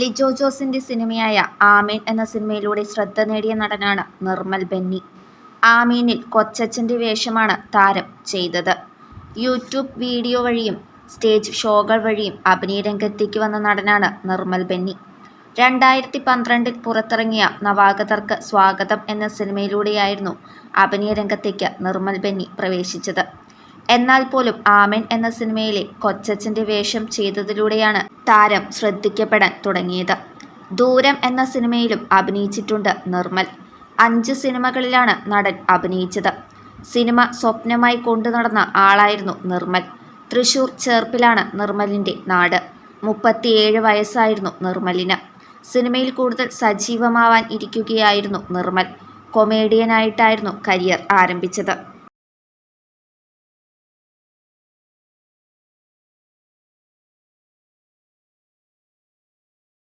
ലിജോ ജോസിന്റെ സിനിമയായ ആമീൻ എന്ന സിനിമയിലൂടെ ശ്രദ്ധ നേടിയ നടനാണ് നിർമ്മൽ ബെന്നി. ആമീനിൽ കൊച്ചച്ഛന്റെ വേഷമാണ് താരം ചെയ്തത്. യൂട്യൂബ് വീഡിയോ വഴിയും സ്റ്റേജ് ഷോകൾ വഴിയും അഭിനയ രംഗത്തേക്ക് വന്ന നടനാണ് നിർമ്മൽ ബെന്നി. രണ്ടായിരത്തി പന്ത്രണ്ടിൽ പുറത്തിറങ്ങിയ നവാഗതർക്ക് സ്വാഗതം എന്ന സിനിമയിലൂടെയായിരുന്നു അഭിനയ രംഗത്തേക്ക് നിർമ്മൽ ബെന്നി പ്രവേശിച്ചത്. എന്നാൽ പോലും ആമൻ എന്ന സിനിമയിലെ കൊച്ചച്ഛന്റെ വേഷം ചെയ്തതിലൂടെയാണ് താരം ശ്രദ്ധിക്കപ്പെടാൻ തുടങ്ങിയത്. ദൂരം എന്ന സിനിമയിലും അഭിനയിച്ചിട്ടുണ്ട് നിർമ്മൽ. അഞ്ച് സിനിമകളിലാണ് നടൻ അഭിനയിച്ചത്. സിനിമ സ്വപ്നമായി കൊണ്ടു നടന്ന ആളായിരുന്നു നിർമ്മൽ. തൃശൂർ ചേർപ്പിലാണ് നിർമ്മലിന്റെ നാട്. മുപ്പത്തിയേഴ് വയസ്സായിരുന്നു നിർമ്മലിന്. സിനിമയിൽ കൂടുതൽ സജീവമാവാൻ ഇരിക്കുകയായിരുന്നു നിർമ്മൽ. കൊമേഡിയനായിട്ടായിരുന്നു കരിയർ ആരംഭിച്ചത്.